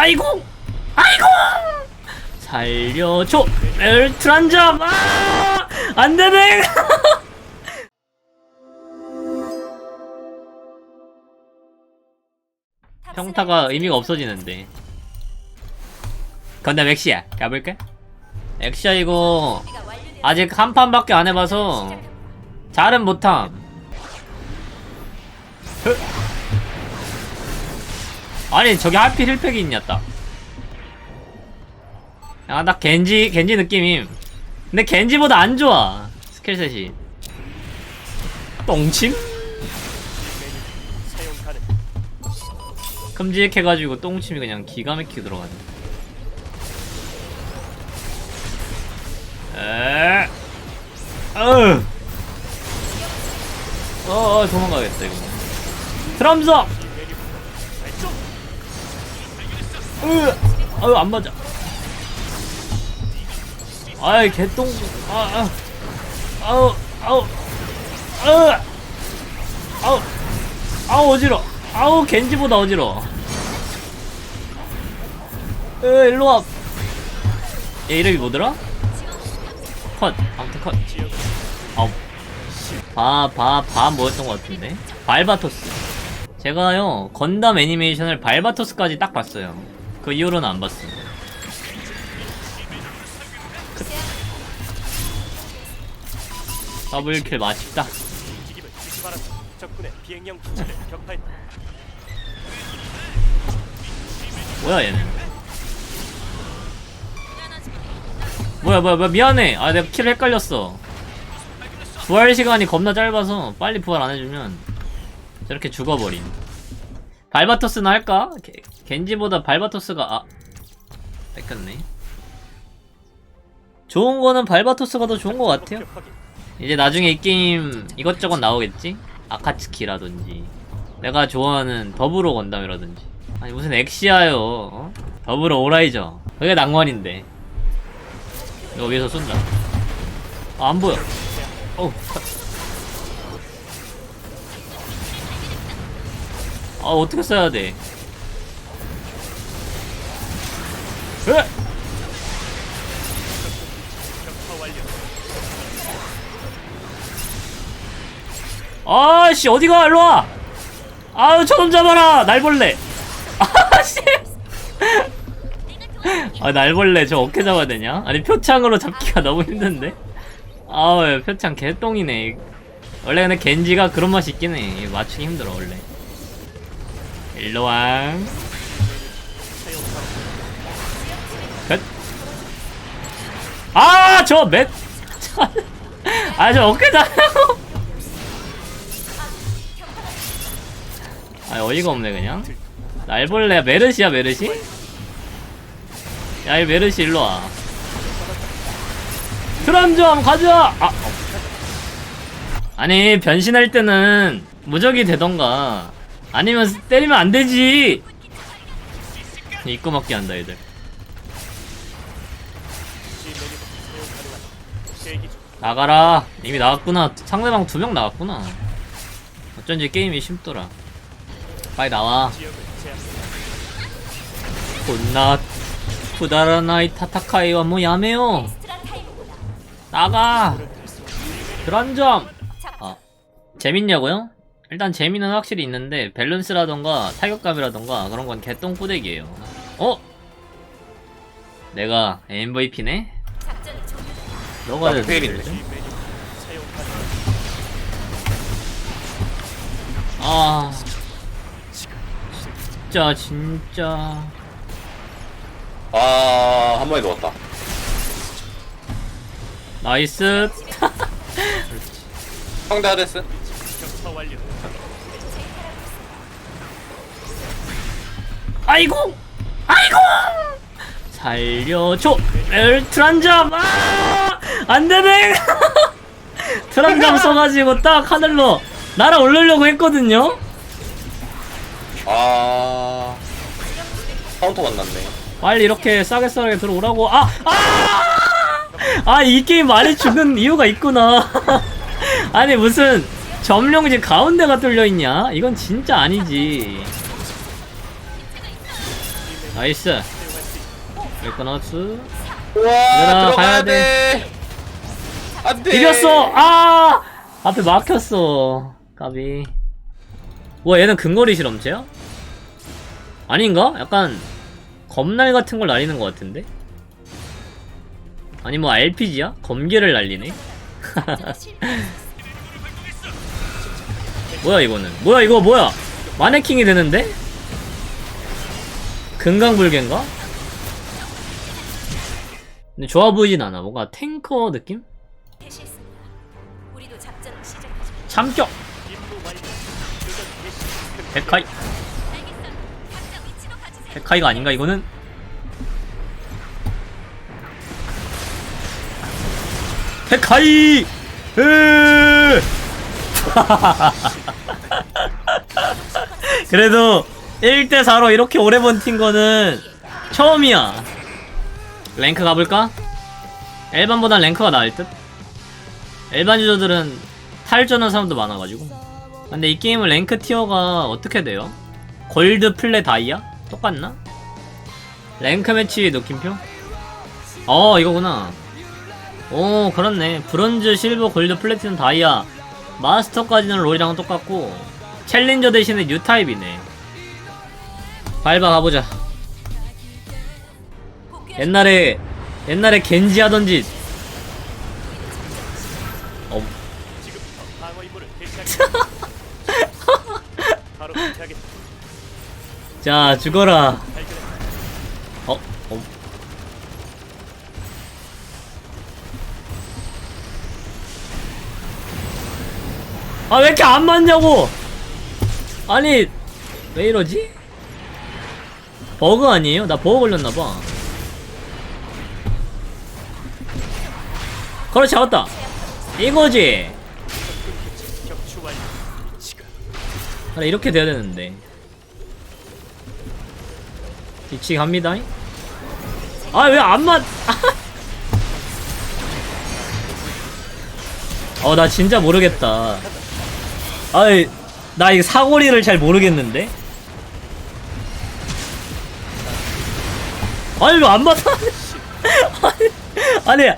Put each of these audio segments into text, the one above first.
아이고! 아이고! 살려줘! 엘트란잠 아 안되네 평타가 의미가 없어지는데. 건담 엑시야. 가볼까? 엑시야 이거 아직 한 판밖에 안 해봐서 잘은 못함. 흐. 아니 저기 하필 힐팩이 있냐 딱 야, 나 겐지, 겐지 느낌임. 근데 겐지보다 안 좋아. 스킬셋이. 똥침? 큼직해가지고 똥침이 그냥 기가 막히게 들어가네. 에, 어으. 어, 어, 도망가겠다, 이거. 드럼석! 으, 아유, 안 맞아. 아이, 개똥, 아, 아, 아우, 아우, 아우, 아우, 아우, 어지러. 아우, 겐지보다 어지러. 으, 일로 와. 얘 이름이 뭐더라? 컷, 아무튼 컷. 아우. 바, 바, 바 뭐였던 것 같은데? 발바토스. 제가요, 건담 애니메이션을 발바토스까지 딱 봤어요. 그 이후로는 안 봤어요. 그- 더블킬 맛있다. 뭐야, 얘는? 뭐야, 뭐야, 뭐야, 미안해. 아, 내가 킬 헷갈렸어. 부활 시간이 겁나 짧아서 빨리 부활 안 해주면 저렇게 죽어버림. 발바토스나 할까? 게, 겐지보다 발바토스가, 아, 뺏겼네. 좋은 거는 발바토스가 더 좋은 것 같아요. 이제 나중에 이 게임 이것저것 나오겠지? 아카츠키라든지 내가 좋아하는 더불어 건담이라든지 아니 무슨 엑시아요 어? 더불어 오라이저 그게 낭만인데 이거 위에서 쏜다 아, 안 보여 어우 컷. 아 어떻게 써야 돼 으! 완료. 아씨 어디가? 일로와. 아유 저놈 잡아라. 날벌레 아씨. 아 날벌레 저 어떻게 잡아야 되냐? 아니 표창으로 잡기가 너무 힘든데? 아우 표창 개똥이네. 원래 근데 겐지가 그런 맛이 있긴 해. 맞추기 힘들어 원래. 일로와 아 저 맷 아 저 어떻게 잡냐고 아 어이가 없네 그냥. 날벌레야 메르시야 메르시? 야 이 메르시 일로 와. 트람점 가자! 아, 어. 아니 변신할 때는 무적이 되던가. 아니면 때리면 안 되지. 입고 막기 한다 얘들 시 메뉴 사용 가능하다. 대기 중. 나가라. 이미 나갔구나. 상대방 두 명 나갔구나. 어쩐지 게임이 쉽더라. 빨리 나와. 존나. 쿠다라나이 타타카이와 뭐 야매요. 나가. 그란점. 아 재밌냐고요? 일단 재미는 확실히 있는데 밸런스라던가 타격감이라던가 그런 건 개똥 꾸대기예요. 어? 내가 MVP네? 너가 나 페일인데. 아 진짜 진짜 아, 한 번에 넣었다. 나이스 상대 하데스? 아이고 아이고 살려줘 엘 트란잠 아 안 되네 트란잠 써가지고 딱 하늘로 날아 올리려고 했거든요 아. 카운터 만났네. 빨리 이렇게 싸게 싸게 들어오라고 아! 아! 아, 이 게임 많이 죽는 이유가 있구나. 아니, 무슨 점령지 가운데가 뚫려있냐? 이건 진짜 아니지. 나이스. 레코너츠 우와 얘들아, 들어가야 가야 돼. 안돼. 비볐어 아 앞에 막혔어 까비 와 얘는 근거리 실험체야? 아닌가? 약간 검날 같은 걸 날리는 것 같은데? 아니 뭐 RPG야? 검기를 날리네? 뭐야 이거는 뭐야 이거 뭐야 마네킹이 되는데? 금강불개인가? 근데 좋아 보이진 않아 뭔가 탱커 느낌? 참격! 가주세요. 데카이가 아닌가 이거는? 데카이! 으 그래도 1대4로 이렇게 오래 버틴 거는 처음이야 랭크 가볼까? 일반보단 랭크가 나을 듯? 일반 유저들은 탈전한 사람도 많아가지고 근데 이 게임은 랭크 티어가 어떻게 돼요? 골드 플레 다이아? 똑같나? 랭크 매치 느낌표? 어 이거구나 오 그렇네 브론즈 실버 골드 플래티넘 다이아 마스터까지는 롤이랑 똑같고 챌린저 대신에 뉴타입이네 밟아 가보자 옛날에 옛날에 겐지 하던 짓 어. 자 죽어라. 어? 어? 아 왜 이렇게 안 맞냐고 아니 왜 이러지? 버그 아니에요? 나 버그 걸렸나봐 그렇지 잡았다. 이거지. 이렇게 돼야 되는데. 뒤치 갑니다. 아 왜 안 맞... 어 나 진짜 모르겠다. 아이 나 이 사거리를 잘 모르겠는데? 아니 왜 안 맞아. 아니 아니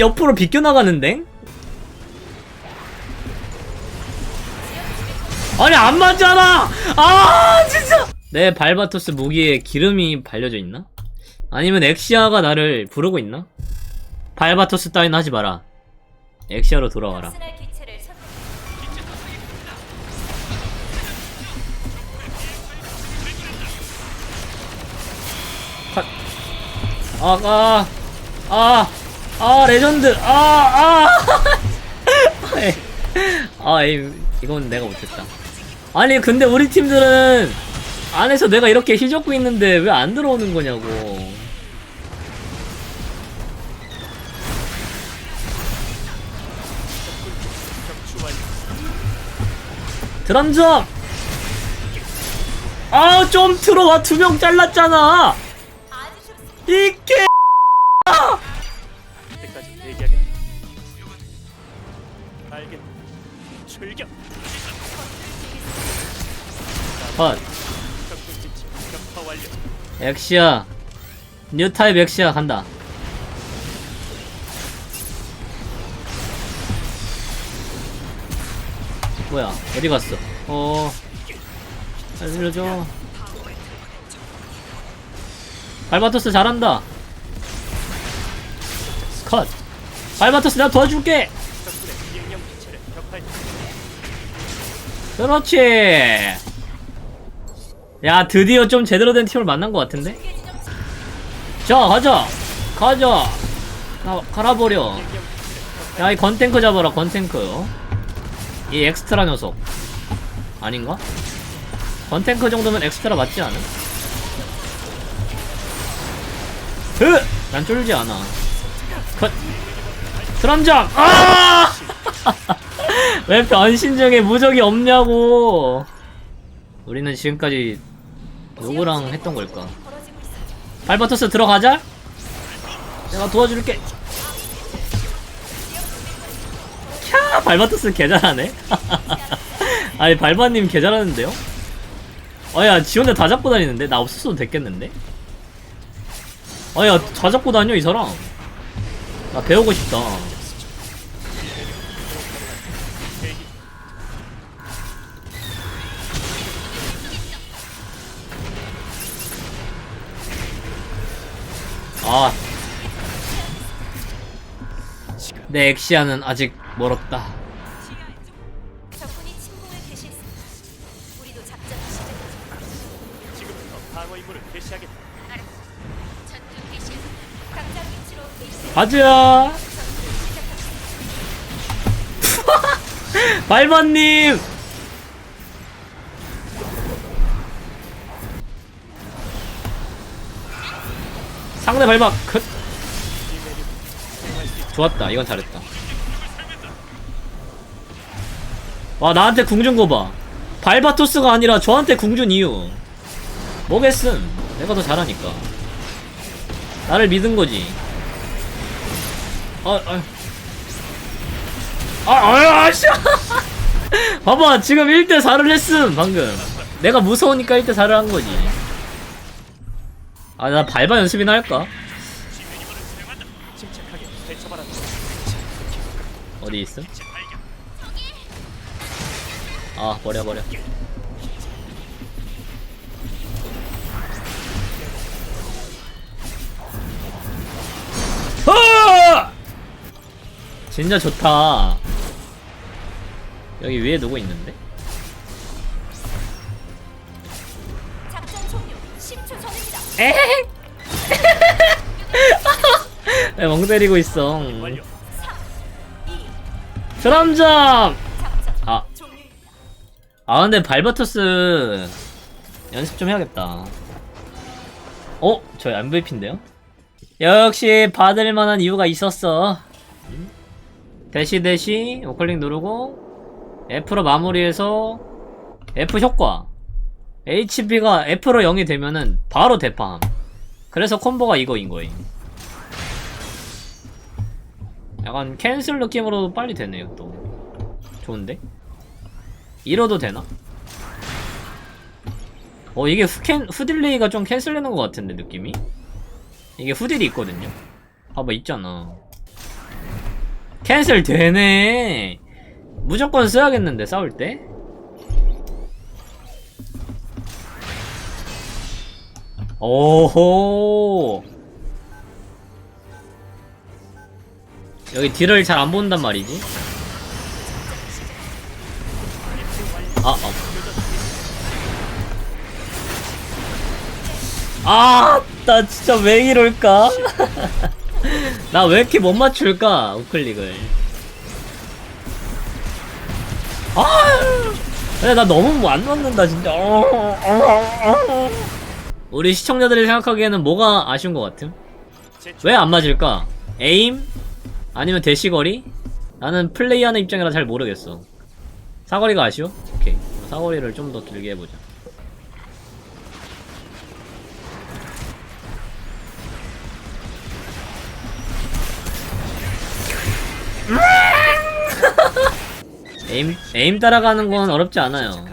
옆으로 비껴나가는데 아니 안 맞잖아! 아 진짜! 내 발바토스 무기에 기름이 발려져 있나? 아니면 엑시아가 나를 부르고 있나? 발바토스 따윈 하지 마라. 엑시아로 돌아와라. 선택. 아, 아, 아, 아, 레전드, 아, 아, 에이, 아, 에이, 이건 내가 못했다. 아니, 근데 우리 팀들은 안에서 내가 이렇게 휘젓고 있는데 왜 안 들어오는 거냐고. 드럼점! 아, 좀 들어와, 두 명 잘랐잖아! 이게! 컷. 엑시아. 뉴타입 엑시아 간다. 뭐야, 어디 갔어? 어. 알려줘. 발바토스 잘한다. 컷. 발바토스 내가 도와줄게! 그렇지! 야, 드디어 좀 제대로 된 팀을 만난 것 같은데? 자 가자 가자 가, 갈아버려 야 이 건탱크 잡아라 건탱크 이 엑스트라 녀석 아닌가? 건탱크 정도면 엑스트라 맞지 않아? 으! 난 쫄지 않아 컷 드럼장 아! 왜 변신 중에 무적이 없냐고 우리는 지금까지 누구랑 했던 걸까. 발바토스 들어가자. 내가 도와줄게. 캬, 발바토스 개 잘하네. 아니 발바님 개 잘하는데요? 어야 지 혼자 다 잡고 다니는데 나 없었어도 됐겠는데? 아야 자잡고 다녀 이 사람 나 배우고 싶다 아. 내 엑시아는 아직 멀었다. 적군이 침공 상대 발바 컷. 좋았다. 이건 잘했다. 와 나한테 궁준 거 봐. 발바토스가 아니라 저한테 궁준 이유. 뭐겠음. 내가 더 잘하니까. 나를 믿은 거지. 아, 아. 아, 아, 아, 씨. 봐봐, 지금 1대4를 했음, 방금. 내가 무서우니까 1대4를 한 거지. 아, 나 발바 연습이나 할까? 어디 있음? 아, 버려, 버려. 아! 진짜 좋다. 여기 위에 누구 있는데? 에헤! 왜멍 때리고 있어? 완료. 3, 2, 드럼점! 아. 아 근데 발바토스 연습 좀 해야겠다. 어? 저 MVP인데요? 역시 받을 만한 이유가 있었어. 음? 대시 대시 우클릭 누르고 F로 마무리해서 F 효과 HP가 F로 0이 되면은 바로 대파함. 그래서 콤보가 이거인 거임. 약간 캔슬 느낌으로 빨리 되네요 또. 좋은데? 이러도 되나? 어 이게 후캔 후딜레이가 좀 캔슬되는 것 같은데 느낌이? 이게 후딜이 있거든요. 봐봐 있잖아. 캔슬 되네. 무조건 써야겠는데 싸울 때? 오호. 여기 딜을 잘 안 본단 말이지. 아, 아. 아, 나 진짜 왜 이럴까? 나 왜 이렇게 못 맞출까? 우클릭을. 아, 근데 나 너무 뭐안 맞는다, 진짜. 우리 시청자들이 생각하기에는 뭐가 아쉬운 것 같음? 왜 안 맞을까? 에임? 아니면 대시거리? 나는 플레이하는 입장이라 잘 모르겠어. 사거리가 아쉬워? 오케이. 사거리를 좀 더 길게 해보자. 에임, 에임 따라가는 건 어렵지 않아요.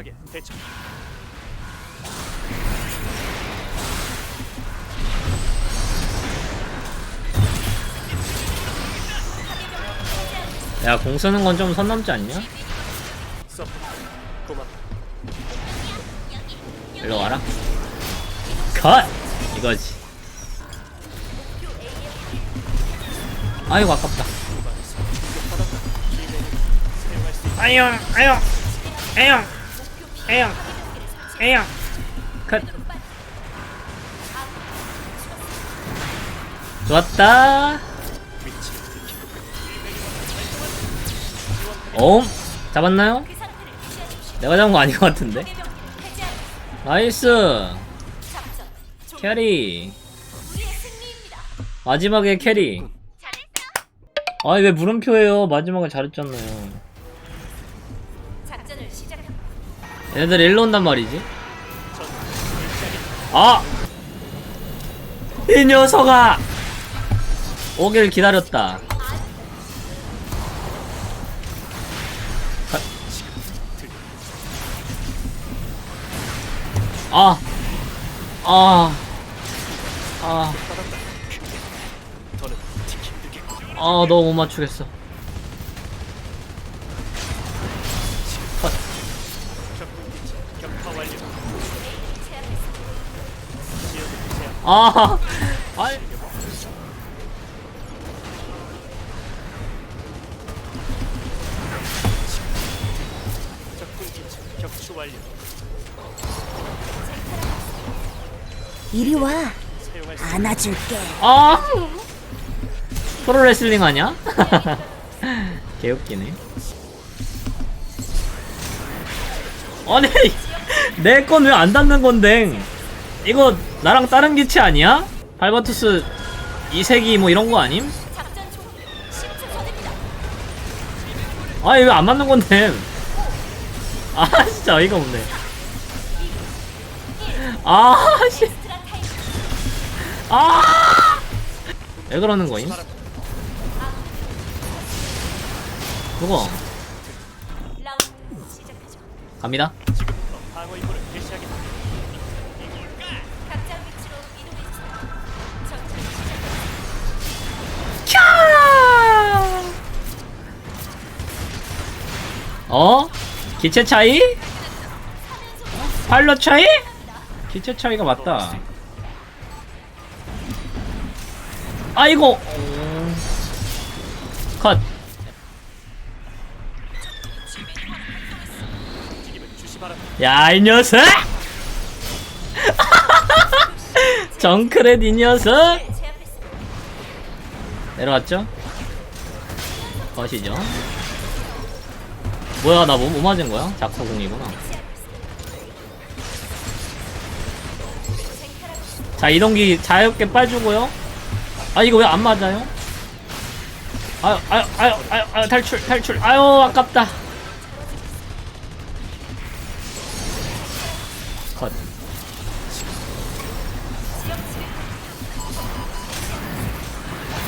야, 공 쓰는 건 좀 선 넘지 않냐? 일로 와라. 컷! 이거지. 아이고, 아깝다. 아영, 아영, 아영, 아영, 아영. 컷. 좋았다. 옴. 잡았나요? 내가 잡은 거 아닌 것 같은데. 나이스. 캐리. 마지막에 캐리. 아니 왜 물음표예요? 마지막에 잘했잖아요. 얘네들 일로 온단 말이지. 아! 이 녀석아! 오길 기다렸다. 아. 아. 아. 아, 너무 못 맞추겠어. 컷. 아. 이리 와. 안아줄게. 아 프로레슬링 하냐? 개웃기네 아니 내 건 왜 안 닿는 건데 이거 나랑 다른 기체 아니야? 발바투스 이세기 뭐 이런 거 아님? 작전 중 10초 전입니다. 아니 왜 안 맞는 건데 아 진짜 어이가 없네 스트라 타임 아! 왜 그러는 거임? 시작하죠. 갑니다. 어? 기체 차이? 팔로 차이? 기체 차이가 맞다. 아이고. 어. 컷. 야, 이 녀석! 정크렛 이 녀석! 내려왔죠? 거시죠? 뭐야, 나 뭐, 뭐 맞은 거야? 작사공이구나. 자, 이동기 자유롭게 빠주고요. 아, 이거 왜 안 맞아요? 아유, 아유, 아유, 아유, 아유, 탈출, 탈출. 아유, 아깝다. 컷.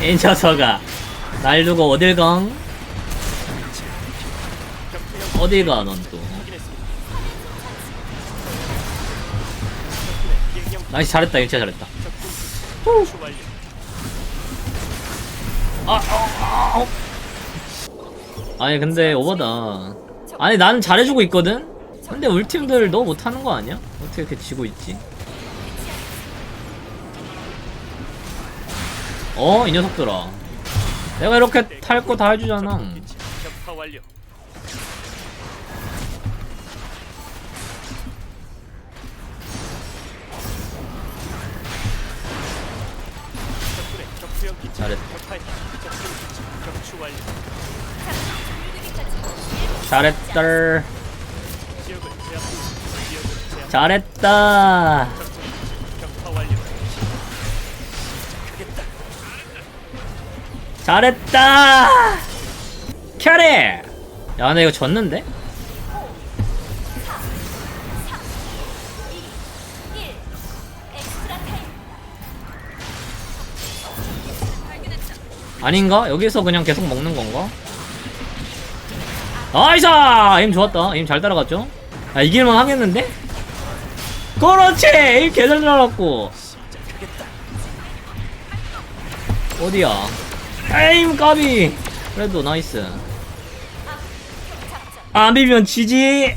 이 녀석아. 날 두고 어딜 강? 어딜 가, 넌 또. 확인했습니다. 적군의 비행형 나이스, 잘했다, 이거 잘했다. 완료. 아, 아, 아, 아. 아니 근데 오바다. 아니 나는 잘해주고 있거든. 근데 우리 팀들 너무 못하는 거 아니야? 어떻게 이렇게 지고 있지? 어, 이 녀석들아. 내가 이렇게 탈 거 다 해주잖아. 잘했다. 완료. 잘했다. 지역을 제압. 지역을 제압. 잘했다. 격파 완료. 잘했다. 캐리. 야, 나 이거 졌는데? 아닌가? 여기서 그냥 계속 먹는 건가? 나이스! 힘 좋았다. 힘잘 따라갔죠? 아, 이길만 하겠는데? 그렇지! 힘 개잘 따라갔고. 어디야? 에임 까비! 그래도 나이스. 안 비비면 지지!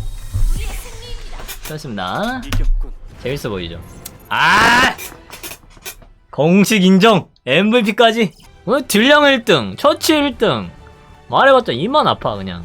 좋습니다. 재밌어 보이죠? 아! 공식 인정! MVP까지! 왜 딜량 1등, 처치 1등! 말해봤자 이만 아파, 그냥.